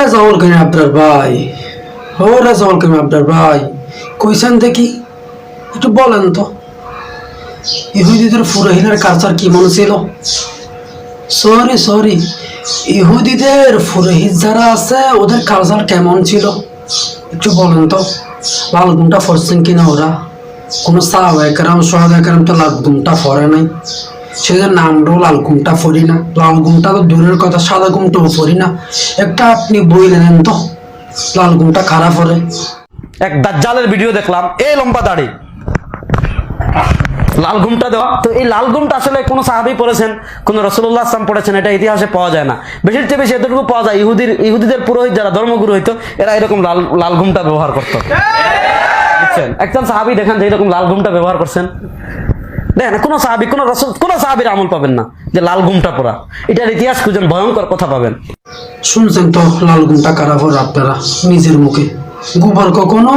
রেজাউল করিম আবদার ভাই। ও রেজাউল করিম আবদার ভাই, কইছেন দেখি, একটু বলেন তো। ইহুদিদের ফুরহিনের কালচার কি মনে ছিল? সরি সরি ইহুদিদের ফুরহিত যারা আছে, ওদের কালচার কেমন ছিল? একটু বলেন তো। লাল গুমটা ফরছেন কিনা ওরা? কোনো সাহাবাহাম সোহাদাম তো লাল গুমটা ফরে নাই। সেজন্য আমরাও লাল গুমটা পড়ি না, লাল গুমটা তো দূরের কথা, সাদা গুমটাও পড়ি না। একটা আপনি বই নেন তো, লাল গুমটা খারাপ হলে। এক দাজ্জালের ভিডিও দেখলাম, এই লম্বা দাড়ি। লাল ঘুমটা দেওয়া। তো এই লাল ঘুমটা আসলে কোনো সাহাবি পড়েছেন, কোন রসুল্লাহ আসলাম পড়েছেন, এটা ইতিহাসে পাওয়া যায় না। বেশির চেয়ে বেশি এতটুকু পাওয়া যায়, ইহুদির ইহুদিদের পুরোহিত যারা ধর্মগুরু হইতো, এরা এরকম লাল লাল ঘুমটা ব্যবহার করতো। একজন সাহাবি দেখেন যে এরকম লাল ঘুমটা ব্যবহার করছেন। দেখেন কোনো সাহাবি কোনো রসুল কোনো সাহাবির আমল পাবেন না। যে লাল ঘুমটা পরা। এটার ইতিহাস খুঁজেন ভয়ঙ্কর কথা পাবেন। শুনছেন তো লাল খারাপ ফরে আপনারা? নিজের মুখে। গোবর কখনো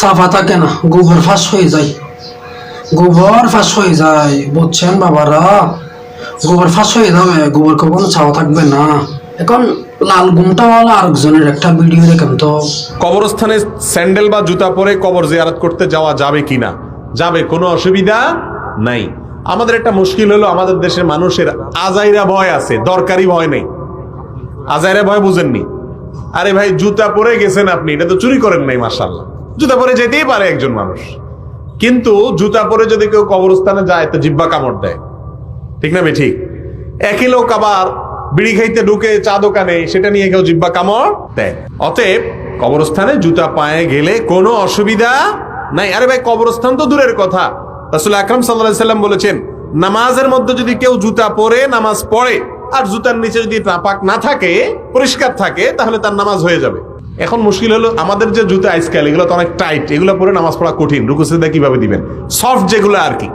সাফা থাকে না গোবর ফাঁস হয়ে যায়। গোবর ফাঁস হয়ে যায় বুঝছেন বাবারা? গোবর ফাঁস হয়ে যাবে গোবর কখনো ছাওয়া থাকবে না। এখন লাল গুমটাওয়ালা আরেকজনের একটা ভিডিও দেখেন তো। কবরস্থানে স্যান্ডেল বা জুতা পরে কবর জিয়ারত করতে যাওয়া যাবে কিনা? যাবে, কোনো অসুবিধা নাই। আমাদের একটা মুশকিল হলো, আমাদের দেশের মানুষের আজাইরা ভয় আছে, দরকারি ভয় নেই। আজাইরা ভয় বুঝেননি। আরে ভাই, জুতা পরে গেছেন আপনি, এটা তো চুরি করেন নাই মার্শাল্লাহ জুতা পরে যেতেই পারে একজন মানুষ। কিন্তু জুতা পরে যদি কেউ কবরস্থানে যায়, তো জিব্বা কামড় দেয়। ঠিক না বে ঠিক? একই লোক আবার বিড়ি খাইতে ঢুকে চা দোকানে, সেটা নিয়ে কেউ জিব্বা কামড় দেয়। অতএব কবরস্থানে জুতা পায়ে গেলে কোনো অসুবিধা নাই, আরে ভাই, কবরস্থান তো দূরের কথা। রাসুল আকরাম সাল্লাহ সাল্লাম বলেছেন, নামাজের মধ্যে যদি কেউ জুতা পরে নামাজ পড়ে, আর জুতার নিচে যদি নাপাক না থাকে, পরিষ্কার থাকে, তাহলে তার নামাজ হয়ে যাবে। এখন মুশকিল হলো, আমাদের যে জুতা আইসকাল এগুলো তো অনেক টাইট, এগুলো পরে নামাজ পড়া কঠিন। রুকুসিদা কীভাবে দিবেন? সফট যেগুলো আর কি।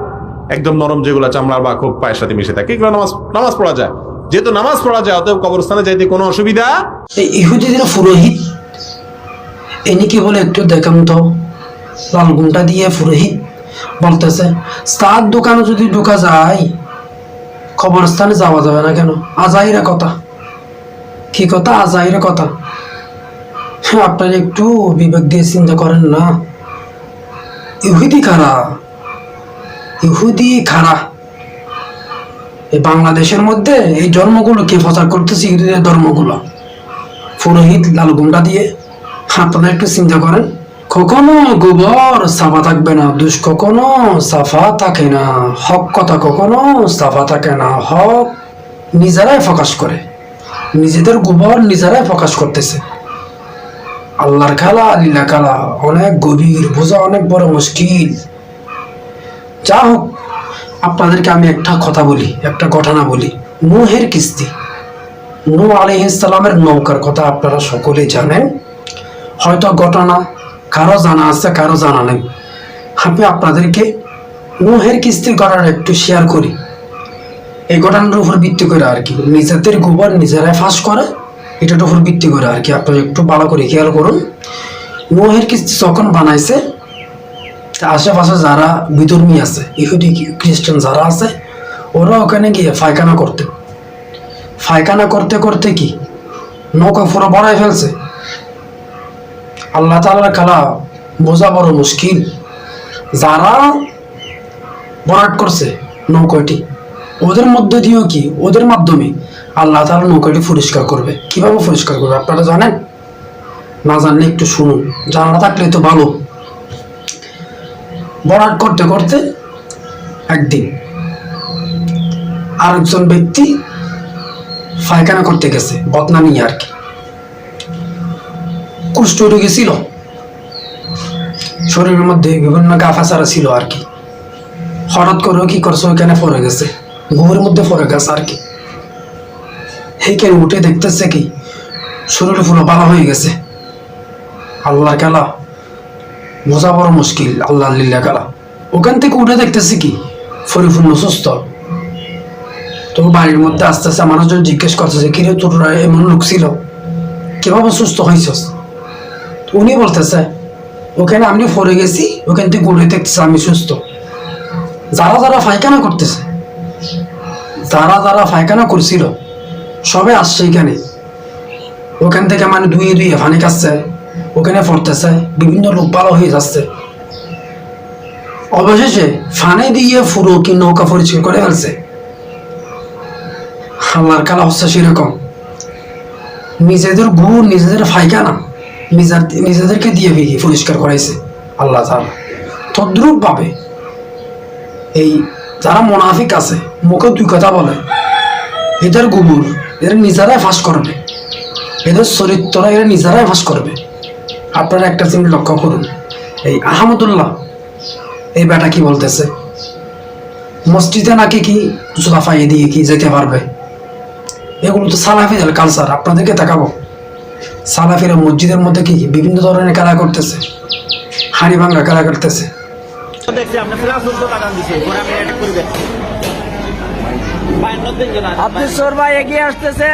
একদম নরম যেগুলো চামড়ার বা খুব পায়ের সাথে মিশে থাকে, এগুলো নামাজ নামাজ পড়া যায়। যেহেতু নামাজ পড়া যায়, অতএব কবরস্থানে যাইতে কোনো অসুবিধা ইহুদিদের পুরোহিত, এনি কি বলে একটু দেখাম তো? লাল গুমটা দিয়ে পুরোহিত বলতেছে তার দোকানে যদি ঢোকা যায় খবরস্থানে যাওয়া যাবে না কেন? আজাইরা কথা। কি কথা? আজাইরা কথা? হ্যাঁ, আপনারা একটু বিবেক দিয়ে চিন্তা করেন না। ইহুদি খারা ইহুদি খারা এই বাংলাদেশের মধ্যে এই ধর্মগুলো কে প্রচার করতেছে? ইহুদিদের ধর্মগুলো। পুরোহিত লাল গুমটা দিয়ে। আপনারা একটু চিন্তা করেন। কখনো গোবর সাফা থাকবে না, দুষ কখনো সাফা থাকে না। হক কথা কখনো সাফা থাকে না। হক নিজেরাই প্রকাশ করে। নিজেদের গোবর নিজেরাই প্রকাশ করতেছে। আল্লাহর খেলা আলিলা খেলা, অনেক গভীর, বোঝা অনেক বড় মুশকিল। যা হোক, আপনাদেরকে আমি একটা কথা বলি, একটা ঘটনা বলি। নুহের কিস্তি। নূ আলহিসালামের নৌকার কথা আপনারা সকলেই জানেন। হয়তো ঘটনা কারও জানা আছে, কারও জানা নেই। আমি আপনাদেরকে নুহের কিস্তির ঘটনা একটু শেয়ার করি। এই ঘটনার উপর ভিত্তি করে আর কি। নিজেদের গোবর নিজেরাই ফাঁস করে, এটার উপর ভিত্তি করে আর কি। আপনারা একটু ভালো করে খেয়াল করুন। নুহের কিস্তি যখন বানাইছে আশেপাশে যারা বিধর্মী আছে, ইহুদি, খ্রিস্টান যারা আছে, ওরা ওখানে গিয়ে ফায়খানা করতে। ফায়খানা করতে করতে কি? নৌকা পুরো বড়াই ফেলছে। আল্লাহ তাআলার খেলা বোঝা বড় মুশকিল। যারা বরাট করছে নৌকাটি, ওদের মধ্যে দিয়েও কি? ওদের মাধ্যমে আল্লাহ তাআলা নৌকাটি পরিষ্কার করবে। কীভাবে পরিষ্কার করবে আপনারা জানেন? না জানলে একটু শুনুন। জানা থাকলে তো ভালো। বরাট করতে করতে একদিন আরেকজন ব্যক্তি পায়খানা করতে গেছে বদনা নিয়ে আর কি। কুষ্ঠ গেছিল। শরীরের মধ্যে বিভিন্ন গাফাচারা ছিল আর কি। হঠাৎ করে কি করছে, ওইখানে পড়ে গেছে। ঘুমের মধ্যে পড়ে গেছে আর কি। উঠে দেখতেছে কি, শরীর পুরো ভালো হয়ে গেছে। আল্লাহর খেলা। বোঝা বড় মুশকিল আল্লাহ লিল্লা খেলা। ওখান থেকে উঠে দেখতেছে কি, পরিপূর্ণ সুস্থ। তো বাড়ির মধ্যে আস্তে আস্তে মানুষজন জিজ্ঞেস করতেছে, কিরে তোর এমন লোক ছিল? কীভাবে সুস্থ হয়েছিস উনি বলতেছে ওখানে আমি পড়ে গেছি, ওখান থেকে উঠে দেখতেছে আমি সুস্থ। যারা যারা পায়খানা করতেছে, যারা যারা পায়খানা করছিল সবে আসছে এখানে। ওখান থেকে মানে ধুয়ে ধুয়ে ফানি খাচ্ছে, ওখানে পড়তেছে, বিভিন্ন রূপ ভালো হয়ে যাচ্ছে। অবশেষে ফানে দিয়ে ফুরো কি নৌকা পরিষ্কার করে ফেলছে। আল্লাহর কালা হচ্ছে সেরকম। নিজেদের গুণ নিজেদের ফাইকানা নিজেদেরকে দিয়ে ভিগে পরিষ্কার করাইছে। আল্লাহ তাআলা তদ্রুপ ভাবে এই যারা মোনাফিক আছে মুখে দুই কথা বলে। এদের গুবুর এরা নিজেরাই ফাঁস করবে। এদের চরিত্ররা এরা নিজেরাই ফাঁস করবে। আপনারা একটা জিনিস লক্ষ্য করুন। এই আহমদুল্লাহ এই বেটা কি বলতেছে? মসজিদে নাকি কি জুতা ফাইয়ে দিয়ে কি যেতে পারবে? এগুলো তো সালাফিদের কালচার আপনাদেরকে দেখাবো। সালাফিরা মসজিদের মধ্যে কি বিভিন্ন ধরনের খেলা করতেছে? হাড়ি ভাঙ্গা খেলা করতেছে? আব্দুল এগিয়ে আসতেছে।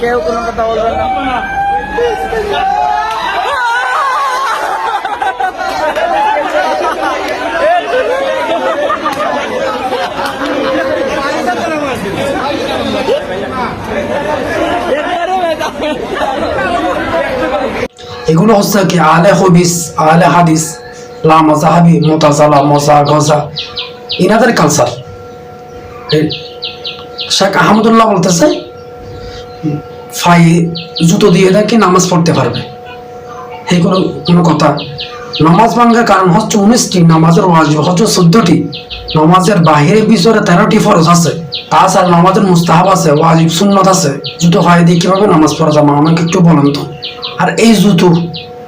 কেউ কোনো কথা বলবেন না। এগুলো হচ্ছে কি আলে হবিস আলে হাদিস লামা জাহাবি মোতাজালা মোজা, গজা, ইনাদের কালচার শেখ আহমদুল্লাহ বলতেছে, ফাই জুতো দিয়ে দেখি নামাজ পড়তে পারবে। এই কোনো কোনো কথা নামাজ ভাঙ্গার কারণ হচ্ছে উনিশটি, নামাজের ওয়াজিব হচ্ছে চোদ্দটি। নামাজের বাহিরে ভিতরে তেরোটি ফরজ আছে। তাছাড়া নামাজের মুস্তাহাব আছে, ওয়াজিব, সুন্নত আছে। জুতো ফাই দিয়ে কীভাবে নামাজ পড়া যাবে আমাকে একটু বলেন তো। আর এই জুতো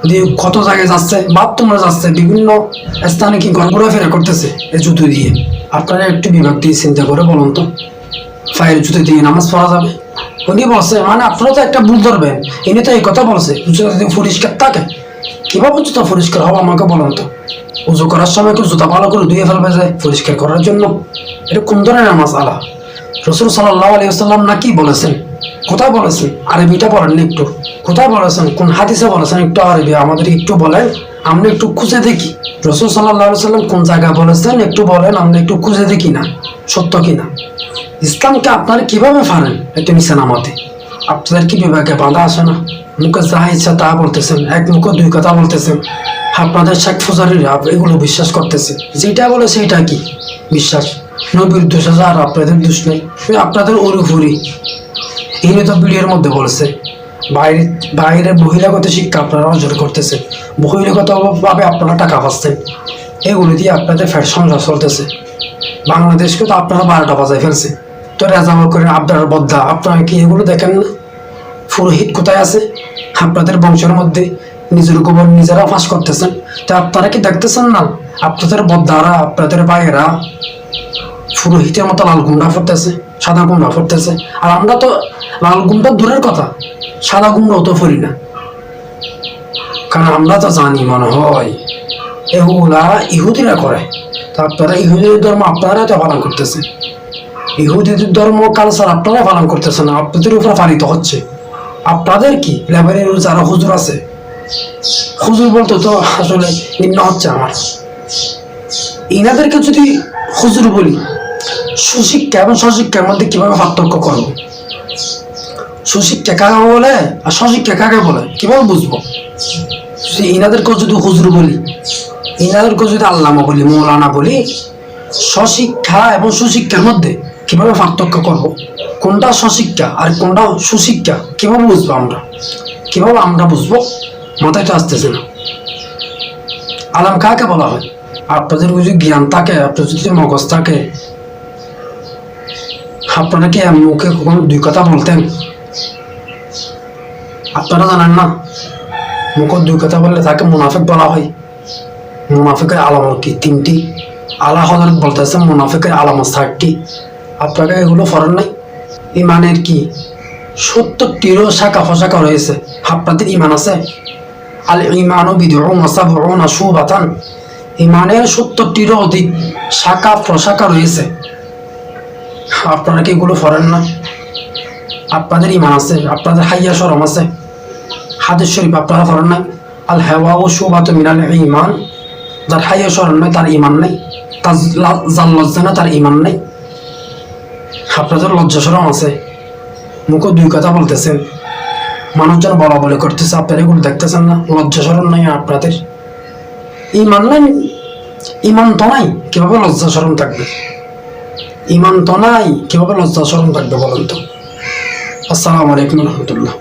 দিয়ে কত জায়গায় যাচ্ছে, বাথরুমে যাচ্ছে, বিভিন্ন স্থানে কি ঘোরাফেরা করতেছে এই জুতো দিয়ে? আপনারা একটু বিভাগ দিয়ে চিন্তা করে বলুন তো। ফায়ের জুতো দিয়ে নামাজ পড়া যাবে? উনি বলছে মানে আপনারা তো একটা ভুল ধরবেন। ইনি তো এই কথা বলছে। জুতো যদি পরিষ্কার থাকে কীভাবে জুতো পরিষ্কার হবে আমাকে বলুন তো? উজু করার সময় কি জুতা ভালো করে ধুয়ে ফেলবে যায় পরিষ্কার করার জন্য। এটা কোন ধরনের আলা? রসুল সাল্লাহ আলী না কি বলেছেন? কোথায় বলেছেন? আরবিটা বলেননি একটু। কোথায় বলেছেন? কোন হাদিসে বলেছেন একটু আরবি? আমাদের একটু বলেন, আমরা একটু খুঁজে দেখি। রসুল সাল্লাহ সাল্লাম কোন জায়গায় বলেছেন? একটু বলেন, আমরা একটু খুঁজে দেখি না। সত্য কি না ইসলামকে আপনারা কীভাবে ফানেন একটা নিচে নামাতে। আপনাদের কি বিভাগে বাঁধা আসে না? মুখে যা ইচ্ছা তা বলতেছেন, এক মুখে দুই কথা বলতেছেন। আপনাদের শেখ ফুজারিরা এগুলো বিশ্বাস করতেছে। যেটা বলে সেটা কি? বিশ্বাস। নবীর দোষ আছে আর আপনাদের দোষ নেই। আপনাদের উড়ি ইনি তো ভিডিওর মধ্যে বলেছে। বাইরে বাইরে বহিরাগত শিক্ষা আপনারা অর্জন করতেছে। বহিরাগত ভাবে আপনারা টাকা পাচ্ছেন। এগুলো দিয়ে আপনাদের ফ্যাট সংসার চলতেছে। বাংলাদেশকে তো আপনারা বারোটা বাজায় ফেলছে। তো রেজামা করে আপনার বদ্ধা আপনারা কি এগুলো দেখেন না? পুরোহিত কোথায় আছে? আপনাদের বংশের মধ্যে নিজের গোবর নিজেরা ফাঁস করতেছেন। তো আপনারা কি দেখতেছেন না? আপনাদের বদ্দারা, আপনাদের ভাইয়েরা পুরোহিতের মতো লাল গুন্ডা ফুটতেছে, সাদা গুন্ডা ফুটতেছে। আর আমরা তো লাল গুন্ডা দূরের কথা, সাদা গুন্ডাও তো ফুরি না। কারণ আমরা তো জানি মনে হয় এগুলা ইহুদিরা করে। তা আপনারা ইহুদিদের ধর্ম আপনারা তো পালন করতেছেন। ইহুদিদের ধর্ম কালচার আপনারা পালন করতেছেন, আপনাদের উপরে পালিত হচ্ছে। আপনাদের কি? লেবারের যারা হুজুর আছে? হুজুর বলতে তো, আসলে নিম্ন হচ্ছে আমার। ইনাদেরকে যদি হুজুর বলি, সুশিক্ষা এবং স্বশিক্ষার মধ্যে কীভাবে পার্থক্য করব? সুশিক্ষা কাকে বলে আর স্বশিক্ষা কাকে বলে, কীভাবে বুঝব? যদি ইনাদেরকেও যদি হুজুর বলি, ইনাদেরকেও যদি আল্লামা বলি, মৌলানা বলি স্বশিক্ষা এবং সুশিক্ষার মধ্যে কীভাবে পার্থক্য করব? কোনটা স্বশিক্ষা আর কোনটা সুশিক্ষা কীভাবে বুঝব আমরা? কীভাবে আমরা বুঝব? মাথায় তো আসতেছে না। আলাম কাকে বলা হয়? আপনাদের যদি জ্ঞান থাকে, আপনার যদি মগজ থাকে, আপনারা কি মুখে কখনো দুই কথা বলতেন? আপনারা জানেন না? মুখে দুই কথা বললে তাকে মুনাফিক বলা হয়। মুনাফিকের আলামত কি তিনটি? আলা হজরত বলতেছে মুনাফিকের আলামত ষাটটি আপনারা এগুলো ফরেন নাই? ইমানের কি? সত্তরটিরও শাখা ফশাখা রয়েছে। আপনাদের ইমান আছে? আল ইমানও বিদুন ওসাবুন সুবাতান ইমানের সত্তরটিরও অধিক শাখা প্রশাখা রয়েছে। আপনারা কি এগুলো ফরেন না? আপনাদের ইমান আছে, আপনাদের হাইয়া সরম আছে। হাদিস শরীফ আপনারা ফরেন নাই আল হেওয়া ও সুবাত মিনাল ইমান যার হাইয়া সরম নয় তার ইমান নেই। তার লা- যার লজ্জা না তার ইমান নেই। আপনাদের লজ্জা সরম আছে। মুখে দুই কথা বলতেছেন মানুষজন বলা বলে করতেছে, আপনারা এগুলো দেখতেছেন না? লজ্জা সরম নাই আপনাদের? ইমান নাই? ইমান তো নাই, কীভাবে লজ্জা সরম থাকবে? ইমান তো নাই, কীভাবে লজ্জা সরম থাকবে বলেন তো? আসসালামু আলাইকুম রহমতুল্লাহ।